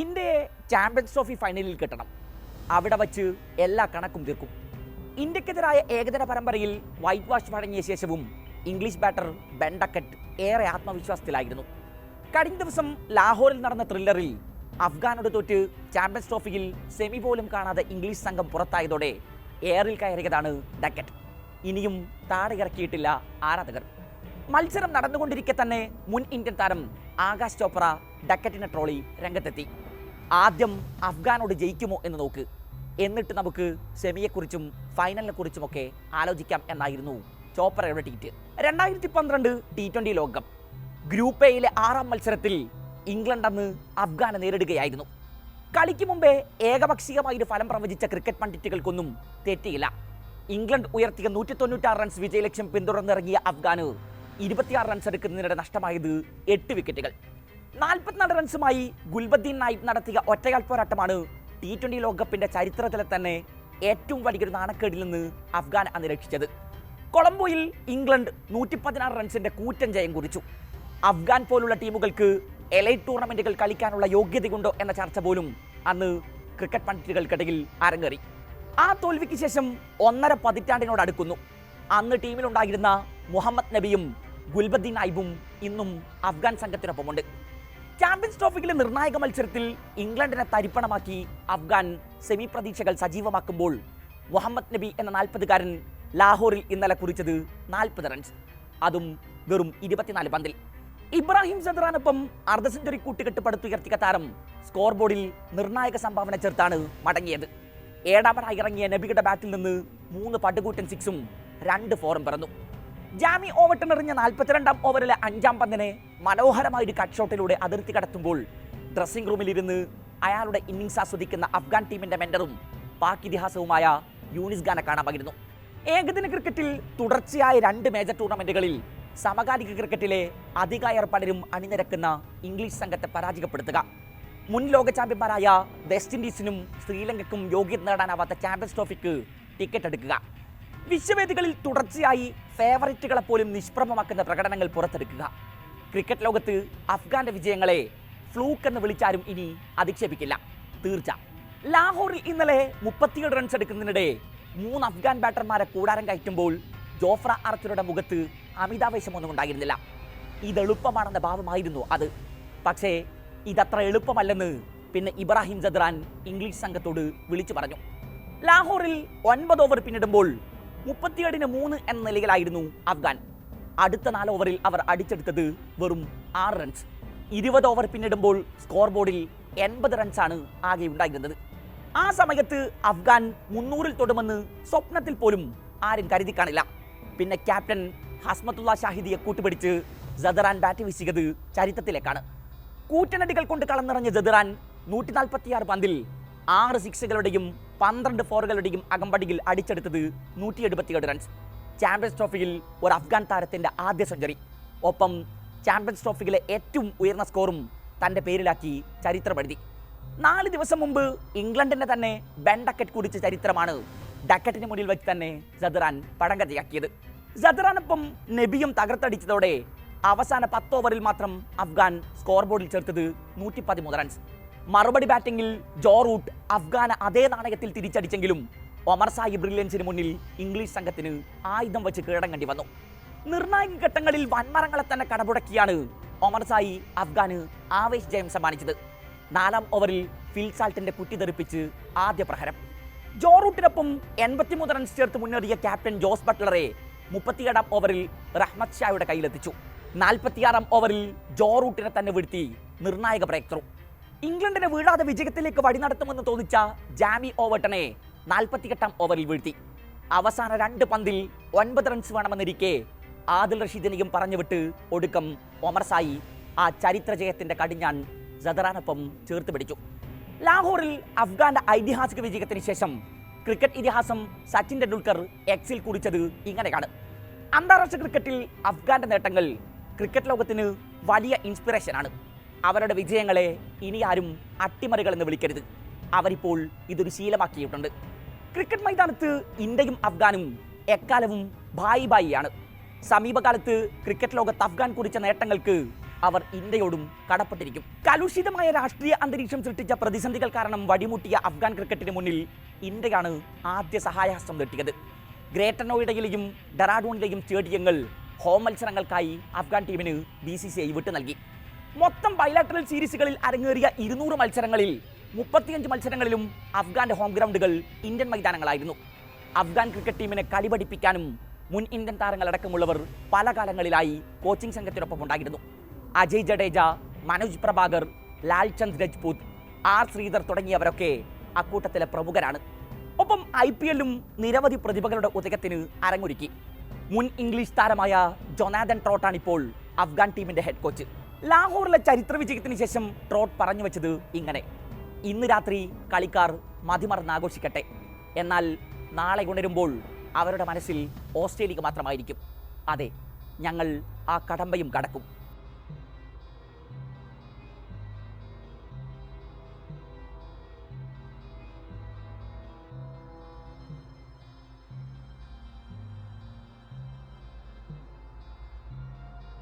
ഇന്ത്യയെ champions trophy ഫൈനലിൽ കിട്ടണം. അവിടെ വച്ച് എല്ലാ കണക്കും തീർക്കും. ഇന്ത്യക്കെതിരായ ഏകദിന പരമ്പരയിൽ വൈറ്റ് വാഷ് വഴങ്ങിയ ശേഷവും ഇംഗ്ലീഷ് ബാറ്റർ ബെൻഡക്കറ്റ് ഏറെ ആത്മവിശ്വാസത്തിലായിരുന്നു. കഴിഞ്ഞ ദിവസം ലാഹോറിൽ നടന്ന ത്രില്ലറിൽ അഫ്ഗാനോട് തോറ്റ് ചാമ്പ്യൻസ് ട്രോഫിയിൽ സെമി പോലും കാണാതെ ഇംഗ്ലീഷ് സംഘം പുറത്തായതോടെ എയറിൽ കയറിയതാണ് ഡക്കറ്റ് ഇനിയും താഴെ ഇറക്കിയിട്ടില്ല ആരാധകർ. മത്സരം നടന്നുകൊണ്ടിരിക്കെ തന്നെ മുൻ ഇന്ത്യൻ താരം ആകാശ് ചോപ്ര ഡക്കറ്റിനെ ട്രോളി രംഗത്തെത്തി. ആദ്യം അഫ്ഗാനോട് ജയിക്കുമോ എന്ന് നോക്ക്. എന്നിട്ട് നമുക്ക് സെമിയെക്കുറിച്ചും ഫൈനലിനെ കുറിച്ചുമൊക്കെ ആലോചിക്കാം എന്നായിരുന്നു ചോപ്രയുടെ ട്വീറ്റ്. രണ്ടായിരത്തി പന്ത്രണ്ട് ടി ട്വന്റി ലോകകപ്പ് ഗ്രൂപ്പ് എയിലെ ആറാം മത്സരത്തിൽ ഇംഗ്ലണ്ട് അന്ന് അഫ്ഗാനെ നേരിടുകയായിരുന്നു. കളിക്ക് മുമ്പേ ഏകപക്ഷീയമായി ഒരു ഫലം പ്രവചിച്ച ക്രിക്കറ്റ് പണ്ഡിറ്റുകൾക്കൊന്നും തെറ്റിയില്ല. ഇംഗ്ലണ്ട് ഉയർത്തിയ നൂറ്റി തൊണ്ണൂറ്റാറ് റൺസ് വിജയലക്ഷ്യം പിന്തുടർന്നിറങ്ങിയ അഫ്ഗാന് ഇരുപത്തിയാറ് റൺസ് എടുക്കുന്നതിനിടെ നഷ്ടമായത് എട്ട് വിക്കറ്റുകൾ നാൽപ്പത്തിനാല് റൺസുമായി ഗുൽബദ്ദീൻ നായിബ് നടത്തിയ ഒറ്റയാൾ പോരാട്ടമാണ് ടി ട്വന്റി ലോകകപ്പിന്റെ ചരിത്രത്തിലെ തന്നെ ഏറ്റവും വലിയൊരു നാണക്കേടിൽ നിന്ന് അഫ്ഗാൻ അന്ന് രക്ഷിച്ചത്. കൊളംബോയിൽ ഇംഗ്ലണ്ട് നൂറ്റി പതിനാറ് റൺസിന്റെ കൂറ്റൻ ജയം കുറിച്ചു. അഫ്ഗാൻ പോലുള്ള ടീമുകൾക്ക് എലൈറ്റ് ടൂർണമെന്റുകൾ കളിക്കാനുള്ള യോഗ്യതയുണ്ടോ എന്ന ചർച്ച പോലും അന്ന് ക്രിക്കറ്റ് പണ്ഡിറ്റുകൾക്കിടയിൽ അരങ്ങേറി. ആ തോൽവിക്ക് ശേഷം ഒന്നര പതിറ്റാണ്ടിനോട് അടുക്കുന്നു. അന്ന് ടീമിലുണ്ടായിരുന്ന മുഹമ്മദ് നബിയും ഗുൽബദ്ദീൻ ഐബും ഇന്നും അഫ്ഗാൻ സംഘത്തിനൊപ്പമുണ്ട്. ചാമ്പ്യൻസ് ട്രോഫിയിലെ നിർണായക മത്സരത്തിൽ ഇംഗ്ലണ്ടിനെ തരിപ്പണമാക്കി അഫ്ഗാൻ സെമി പ്രതീക്ഷകൾ സജീവമാക്കുമ്പോൾ മുഹമ്മദ് നബി എന്ന നാൽപ്പതുകാരൻ ലാഹോറിൽ ഇന്നലെ കുറിച്ചത് നാൽപ്പത് റൺസ് അതും വെറും ഇരുപത്തിനാല് പന്തിൽ. ഇബ്രാഹിം സദറാനൊപ്പം അർദ്ധ സെഞ്ചുറി കൂട്ടുകെട്ട് പടുത്തുയർത്തിക്ക താരം സ്കോർ ബോർഡിൽ നിർണായക സംഭാവന ചേർത്താണ് മടങ്ങിയത്. ഏഴാമനായി ഇറങ്ങിയ നബിയുടെ ബാറ്റിൽ നിന്ന് മൂന്ന് പടുകൂറ്റൻ സിക്സും രണ്ട് ഫോറും പിറന്നു. ജാമി ഓവട്ടൺ എറിഞ്ഞ നാൽപ്പത്തിരണ്ടാം ഓവറിലെ അഞ്ചാം പന്തിനെ മനോഹരമായ ഒരു കട്ട് ഷോട്ടിലൂടെ അതിർത്തി കടത്തുമ്പോൾ ഡ്രസ്സിംഗ് റൂമിലിരുന്ന് അയാളുടെ ഇന്നിങ്സ് ആസ്വദിക്കുന്ന അഫ്ഗാൻ ടീമിന്റെ മെന്ററും പാക് ഇതിഹാസവുമായ യൂനിസ് ഖാനെ കാണാമായിരുന്നു ഏകദിന ക്രിക്കറ്റിൽ തുടർച്ചയായ രണ്ട് മേജർ ടൂർണമെന്റുകളിൽ സമകാലിക ക്രിക്കറ്റിലെ അധികായർ പലരും അണിനിരക്കുന്ന ഇംഗ്ലീഷ് സംഘത്തെ പരാജയപ്പെടുത്തുക. മുൻ ലോക ചാമ്പ്യന്മാരായ വെസ്റ്റ് ഇൻഡീസിനും ശ്രീലങ്കയ്ക്കും യോഗ്യത നേടാനാവാത്ത ചാമ്പ്യൻസ് ട്രോഫിക്ക് ടിക്കറ്റ് എടുക്കുക. വിശ്വവേദികളിൽ തുടർച്ചയായി ഫേവറിറ്റുകളെ പോലും നിഷ്പ്രഭമാക്കുന്ന പ്രകടനങ്ങൾ പുറത്തെടുക്കുക. ക്രിക്കറ്റ് ലോകത്ത് അഫ്ഗാന്റെ വിജയങ്ങളെ ഫ്ലൂക്ക് എന്ന് വിളിച്ചാരും ഇനി അധിക്ഷേപിക്കില്ല. തീർച്ച. ലാഹോറിൽ ഇന്നലെ മുപ്പത്തിയേഴ് റൺസ് എടുക്കുന്നതിനിടെ മൂന്ന് അഫ്ഗാൻ ബാറ്റർമാരെ കൂടാരം കയറ്റുമ്പോൾ ജോഫ്ര ആർച്ചറുടെ മുഖത്ത് അമിതാവേശമൊന്നും ഉണ്ടായിരുന്നില്ല. ഇതെളുപ്പമാണെന്ന ഭാവമായിരുന്നു അത്. പക്ഷേ ഇതത്ര എളുപ്പമല്ലെന്ന് പിന്നെ ഇബ്രാഹിം ജദ്രാൻ ഇംഗ്ലീഷ് സംഘത്തോട് വിളിച്ചു പറഞ്ഞു. ലാഹോറിൽ ഒൻപത് ഓവർ പിന്നിടുമ്പോൾ മുപ്പത്തിയേഴിന് മൂന്ന് എന്ന നിലയിലായിരുന്നു അഫ്ഗാൻ. അടുത്ത നാല് ഓവറിൽ അവർ അടിച്ചെടുത്തത് വെറും ആറ് റൺസ് ഇരുപത് ഓവർ പിന്നിടുമ്പോൾ സ്കോർ ബോർഡിൽ എൺപത് റൺസാണ് ആകെ ഉണ്ടായിരുന്നത്. ആ സമയത്ത് അഫ്ഗാൻ മുന്നൂറിൽ തൊടുമെന്ന് സ്വപ്നത്തിൽ പോലും ആരും കരുതി കാണില്ല. പിന്നെ ക്യാപ്റ്റൻ ഹസ്മത്തുള്ള ഷാഹിദിയെ കൂട്ടുപിടിച്ച് ജദറാൻ ബാറ്റ് വീശിയത് ചരിത്രത്തിലേക്കാണ്. കൂറ്റനടികൾ കൊണ്ട് കളന്നിറങ്ങിയ ജദറാൻ നൂറ്റി നാൽപ്പത്തിയാറ് പന്തിൽ ആറ് സിക്സുകളുടെയും പന്ത്രണ്ട് ഫോറുകളുടെയും അകമ്പടിയിൽ അടിച്ചെടുത്തത് നൂറ്റി എഴുപത്തിയേഴ് റൺസ് ചാമ്പ്യൻസ് ട്രോഫിയിൽ ഒരു അഫ്ഗാൻ താരത്തിന്റെ ആദ്യ സെഞ്ചുറി ഒപ്പം ചാമ്പ്യൻസ് ട്രോഫിയിലെ ഏറ്റവും ഉയർന്ന സ്കോറും തന്റെ പേരിലാക്കി ചരിത്രമെഴുതി. നാല് ദിവസം മുമ്പ് ഇംഗ്ലണ്ടിനെ തന്നെ ബെൻ ഡക്കറ്റ് കുടിച്ച ചരിത്രമാണ് ഡക്കറ്റിന് മുന്നിൽ വെച്ച് തന്നെ സദറാൻ പടങ്കഥയാക്കിയത്. സദറാനൊപ്പം നബിയും തകർത്തടിച്ചതോടെ അവസാന പത്ത് ഓവറിൽ മാത്രം അഫ്ഗാൻ സ്കോർ ബോർഡിൽ ചേർത്തത് നൂറ്റി റൺസ് മറുപടി ബാറ്റിംഗിൽ ജോ റൂട്ട് അഫ്ഗാന് അതേ നാണയത്തിൽ തിരിച്ചടിച്ചെങ്കിലും ഒമർ സായി ബ്രില്യൻസിന് മുന്നിൽ ഇംഗ്ലീഷ് സംഘത്തിന് ആയുധം വെച്ച് കീഴടങ്ങേണ്ടി വന്നു. നിർണായക ഘട്ടങ്ങളിൽ വൻമരങ്ങളെ തന്നെ കടപുടക്കിയാണ് ഒമർ സായി അഫ്ഗാന് ആവേശ് ജയം സമ്മാനിച്ചത്. നാലാം ഓവറിൽ ഫിൽസാൾട്ടിന്റെ കുറ്റി തെറിപ്പിച്ച് ആദ്യ പ്രഹരം. ജോ റൂട്ടിനൊപ്പം എൺപത്തിമൂന്ന് റൺസ് ചേർത്ത് മുന്നേറിയ ക്യാപ്റ്റൻ ജോസ് ബട്ട്ലറെ മുപ്പത്തിയേഴാം ഓവറിൽ റഹ്മത് ഷായുടെ കയ്യിലെത്തിച്ചു. നാൽപ്പത്തിയാറാം ഓവറിൽ ജോ റൂട്ടിനെ തന്നെ വീഴ്ത്തി നിർണായക ബ്രേക്ക് ത്രൂ ഇംഗ്ലണ്ടിനെ വീഴാതെ വിജയത്തിലേക്ക് വഴി നടത്തുമെന്ന് തോന്നിച്ച ജാമി ഓവർട്ടനെ നാൽപ്പത്തിയെട്ടാം ഓവറിൽ വീഴ്ത്തി. അവസാന രണ്ട് പന്തിൽ ഒൻപത് റൺസ് വേണമെന്നിരിക്കെ ആദിൽ റഷീദിനെയും പറഞ്ഞുവിട്ട് ഒടുക്കം ഒമർ സായി ആ ചരിത്ര ജയത്തിന്റെ കടിഞ്ഞാൻ സദറാനൊപ്പം ചേർത്ത് പിടിച്ചു. ലാഹോറിൽ അഫ്ഗാന്റെ ഐതിഹാസിക വിജയത്തിന് ശേഷം ക്രിക്കറ്റ് ഇതിഹാസം സച്ചിൻ ടെണ്ടുൽക്കർ എക്സിൽ കുറിച്ചത് ഇങ്ങനെയാണ്. അന്താരാഷ്ട്ര ക്രിക്കറ്റിൽ അഫ്ഗാന്റെ നേട്ടങ്ങൾ ക്രിക്കറ്റ് ലോകത്തിന് വലിയ ഇൻസ്പിറേഷനാണ് അവരുടെ വിജയങ്ങളെ ഇനി ആരും അട്ടിമറികൾ എന്ന് വിളിക്കരുത്. അവരിപ്പോൾ ഇതൊരു ശീലമാക്കിയിട്ടുണ്ട്. ക്രിക്കറ്റ് മൈതാനത്ത് ഇന്ത്യയും അഫ്ഗാനും എക്കാലവും ബായി ബായിയാണ് സമീപകാലത്ത് ക്രിക്കറ്റ് ലോകത്ത് അഫ്ഗാൻ കുറിച്ച നേട്ടങ്ങൾക്ക് അവർ ഇന്ത്യയോടും കടപ്പെട്ടിരിക്കും. കലുഷിതമായ രാഷ്ട്രീയ അന്തരീക്ഷം സൃഷ്ടിച്ച പ്രതിസന്ധികൾ കാരണം വടിമുട്ടിയ അഫ്ഗാൻ ക്രിക്കറ്റിന് മുന്നിൽ ഇന്ത്യയാണ് ആദ്യ സഹായഹസ്തം നീട്ടിയത്. ഗ്രേറ്റർ നോയിഡയിലെയും ഡെറാഡൂണിലെയും സ്റ്റേഡിയങ്ങൾ ഹോം മത്സരങ്ങൾക്കായി അഫ്ഗാൻ ടീമിന് ബി സി സി ഐ വിട്ടു നൽകി. മൊത്തം ബൈലാറ്ററൽ സീരീസുകളിൽ അരങ്ങേറിയ ഇരുന്നൂറ് മത്സരങ്ങളിൽ മുപ്പത്തിയഞ്ച് മത്സരങ്ങളിലും അഫ്ഗാന്റെ ഹോം ഗ്രൗണ്ടുകൾ ഇന്ത്യൻ മൈതാനങ്ങളായിരുന്നു. അഫ്ഗാൻ ക്രിക്കറ്റ് ടീമിനെ കളി പഠിപ്പിക്കാനും മുൻ ഇന്ത്യൻ താരങ്ങളടക്കമുള്ളവർ പല കാലങ്ങളിലായി കോച്ചിംഗ് സംഘത്തിനൊപ്പം ഉണ്ടായിരുന്നു. അജയ് ജഡേജ മനോജ് പ്രഭാകർ ലാൽചന്ദ് രജ്പൂത് ആർ ശ്രീധർ തുടങ്ങിയവരൊക്കെ അക്കൂട്ടത്തിലെ പ്രമുഖരാണ്. ഒപ്പം ഐ പി എല്ലും നിരവധി പ്രതിഭകളുടെ ഉദയത്തിന് അരങ്ങൊരുക്കി. മുൻ ഇംഗ്ലീഷ് താരമായ ജൊനാഥൻ ട്രോട്ടാണ് ഇപ്പോൾ അഫ്ഗാൻ ടീമിന്റെ ഹെഡ് കോച്ച് ലാഹോറിലെ ചരിത്ര വിജയത്തിന് ശേഷം ട്രോട്ട് പറഞ്ഞു വെച്ചത് ഇങ്ങനെ. ഇന്ന് രാത്രി കളിക്കാർ മതിമറന്ന് ആഘോഷിക്കട്ടെ. എന്നാൽ നാളെ ഉണരുമ്പോൾ അവരുടെ മനസ്സിൽ ഓസ്ട്രേലിയക്ക് മാത്രമായിരിക്കും. അതെ ഞങ്ങൾ ആ കടമ്പയും കടക്കും.